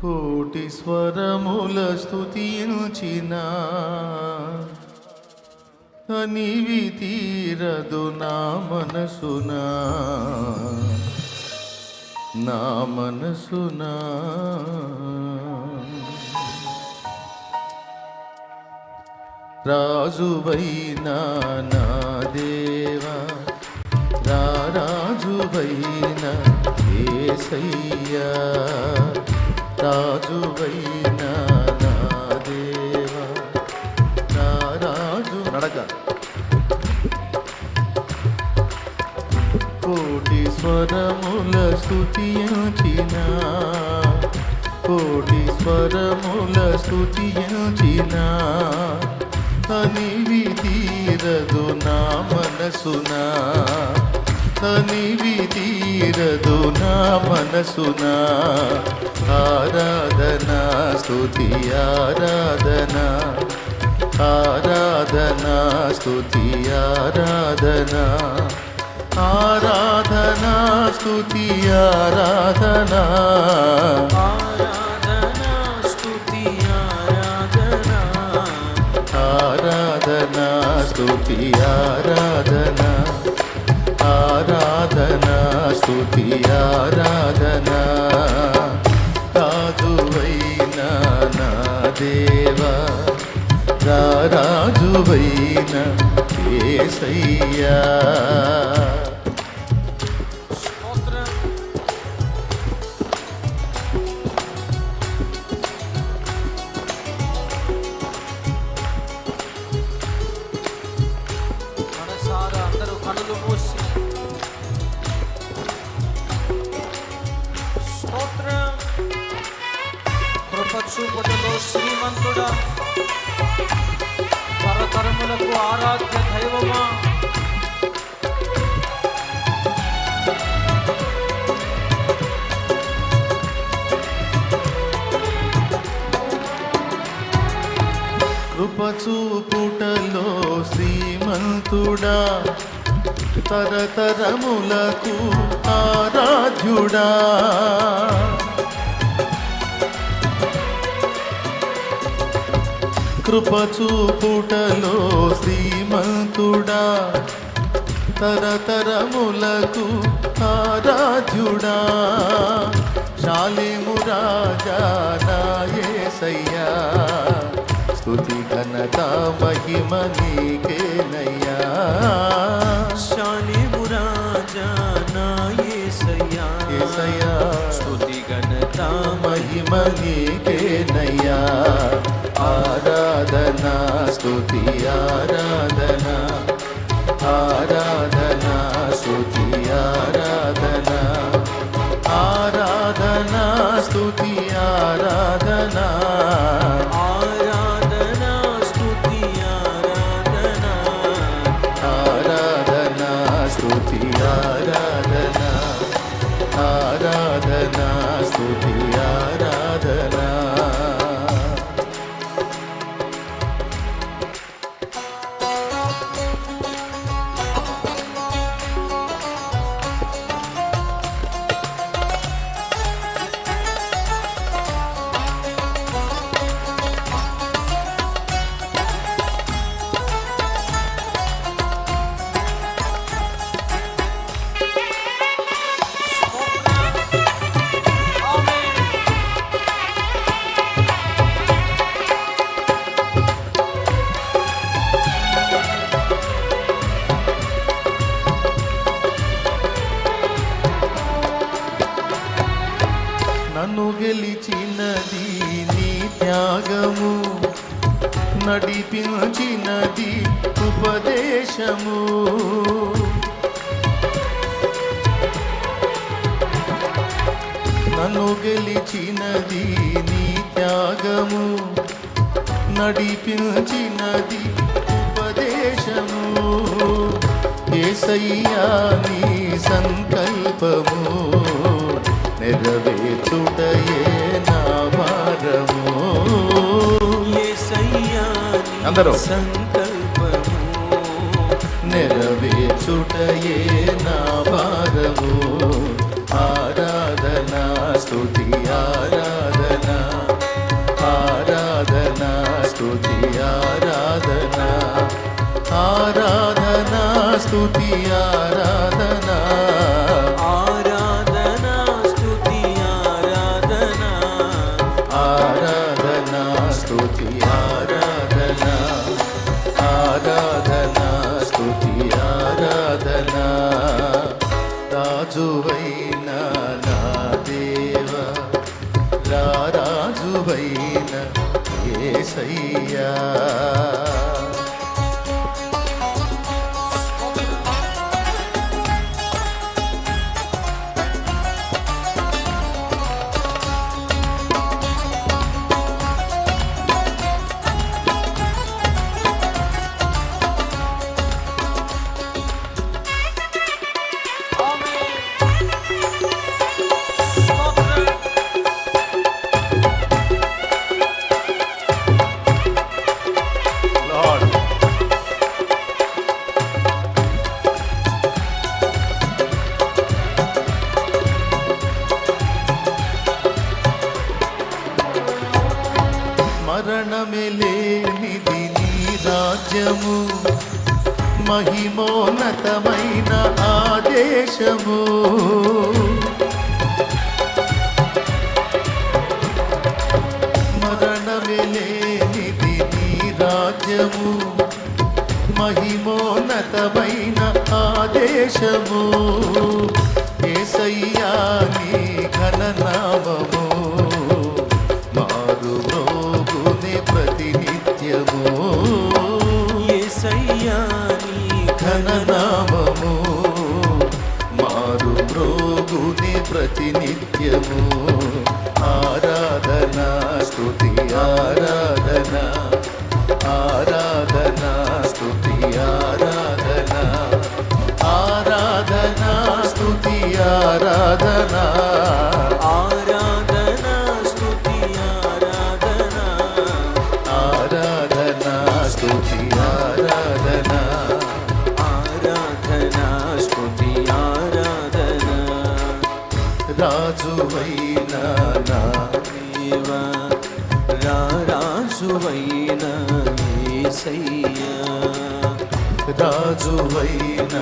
కోటి స్వరముల స్థుతించిన అనివి తీరదు నా మనసునా. నా మనసునా. రాజువైనా నా ఏసయ్యా రాజువైన నా దేవా రాజు. నడక. కోటి స్వరముల స్తుతించిన కోటి స్వరముల స్తుతించిన అనివి తీరదు నా మనసునా. అనివి తీరదు నా మనసునా. ఆరాధనా స్తుతి ఆరాధనా. ఆరాధనా స్తుతి ఆరాధనా. ఆరాధనా స్తుతి ఆరాధనా. ఆరాధనా స్తుతి ఆరాధనా. ఆరాధనా ఆరాధనా ఆరాధనా. స్థుతి ఆరాధన రాజువైన నా దేవా రాజువైన ఏసయ్యా కృపచూపుటలో శ్రీమంతుడా తరతరములకు ఆరాధ్యుడా. కృపచూపుటలో శ్రీమంతుడా. తరతరములకు ఆరాధ్యుడా. శాలిము రాజా నాయసయ్యా స్తుతి ఘనత మహిమ నీకేనయ్యా. శాలిము రాజా నా యేసయ్యా యేసయ్యా. ఘనత మహిమ నీకేనయ్యా ఆరాధనా స్తుతి ఆరాధనా. ఆరాధనా స్తుతి ఆరాధనా. ఆరాధనా స్తుతి ఆరాధనా. ఆరాధనా స్తుతి ఆరాధనా. నీ నడిపించినది ఉపదేశము. నన్ను గెలిచినది నీ త్యాగము నడిపించినది ఉపదేశము. ఏసయ్యా నీ సంకల్పము నెరవేర్చుటయే అందరూ. నెరవేర్చుటయే నా భారము స్తుతి ఆరాధన. ఆరాధన స్తుతి ఆరాధన. ఆరాధన స్తుతి ఆరాధన ఆరాధనా. chamou. ప్రతినిత్యము. రాజువైన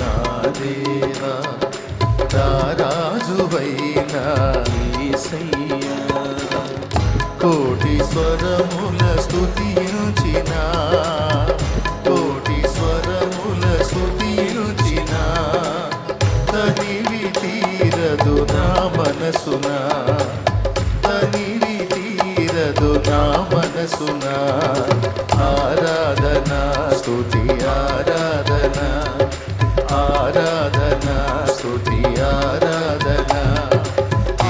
నా దేవా రాజువైన యేసయ్యా కోటి స్వరముల స్తుతించిన ఆరాధన.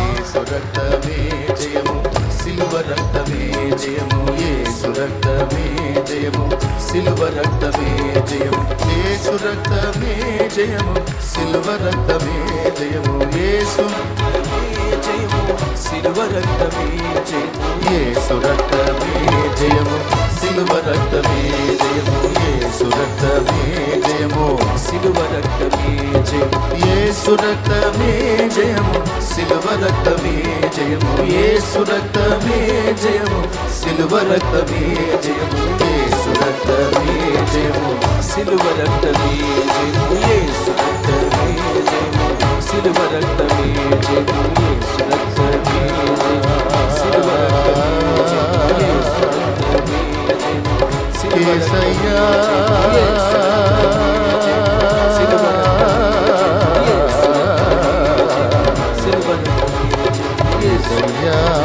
ఏసు రక్తమే జయము సిలువ రక్తమే జయము ఏసు రక్తమే జయము సిలువ రక్తమే జయము ఏసు రక్తమే జయము సిలువ రక్తమే జయము ఏసు జయము సిలువ రక్తమే జయము ఏసు రక్తమే సురక్తమే జయము సిలువ రక్తమే జయము. ఏ సురక్తమే జయము సిలువ రక్తమే జయము. ఏ సురక్తమే జయము సిలువ రక్తమే జయము ఏ సురక్తమే జయము సిలువ రక్తమే జయము ఏ సురక్తమే సిలువ రక్తమే జయము. ఏ సురక్తమే జయము సిలువ రక్తమే జయము. yeah.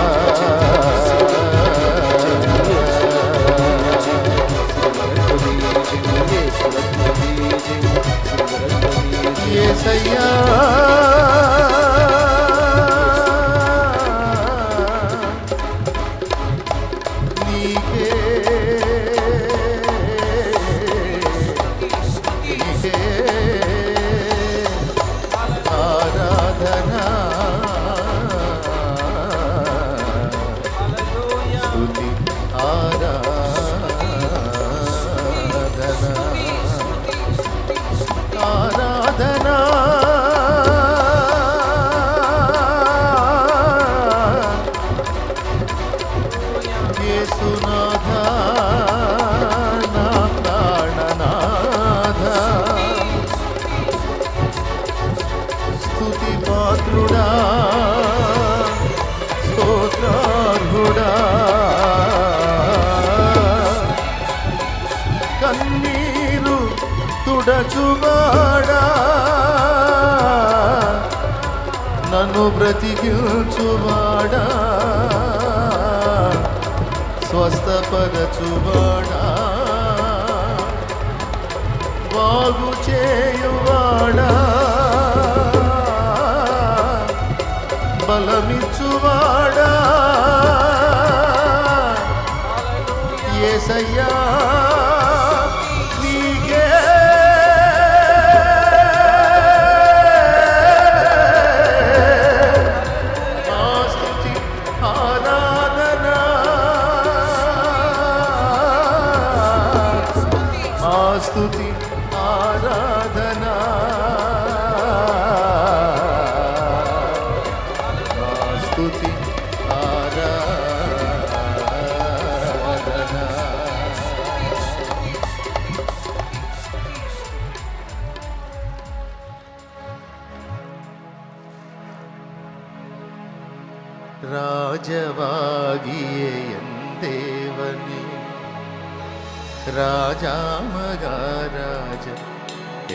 తుడచువాడా? నన్ను బ్రతికించువాడా? స్వస్థపరచువాడా? బాగు చేయువాడా? బలమిచ్చువాడా? ఏసయ్యా ఆ స్తుతి ఆరాధన ராஜவாகிய என் தேவனே ராஜாமகாராஜ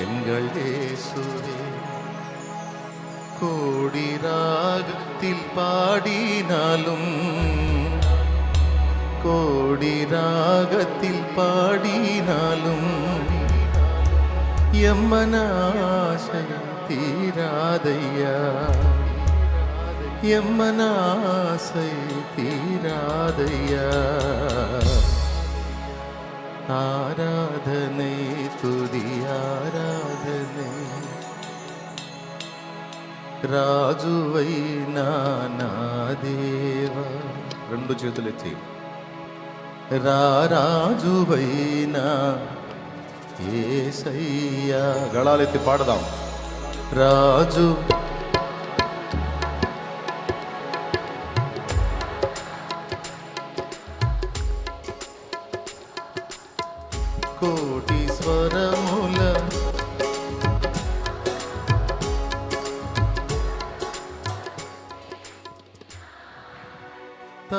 எங்கள் இயேசுவே கோடி ராகத்தில் பாடினாலும் கோடி ராகத்தில் பாடினாலும் எம்மனாசை தீராதையா? எம்மனாசை தீராதையா? ஆராதனை துதியாரா రాజువై నా దేవా. రెండు చేతులెత్తి. ఏసయ్యా. గళాలెత్తి పాడదాం. రాజు. కోటి స్వరముల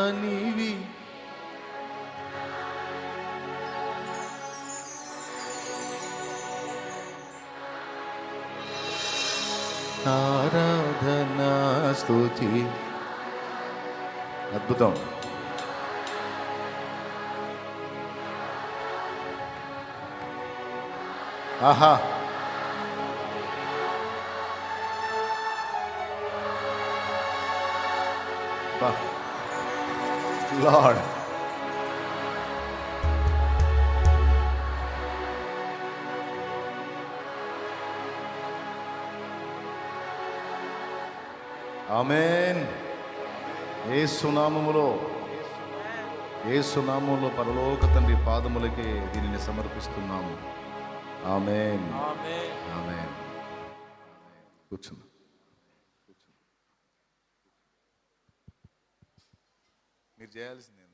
తనివి ఆరాధనా స్తుతి అద్భుతం ఆహా లార్డ్ ఆమెన్ ఏ సునామములో ఏ సునామంలో పరలోక తండ్రి పాదములకే దీనిని సమర్పిస్తున్నాము ఆమెన్ ఆమేన్ కూర్చుంది Evangelho.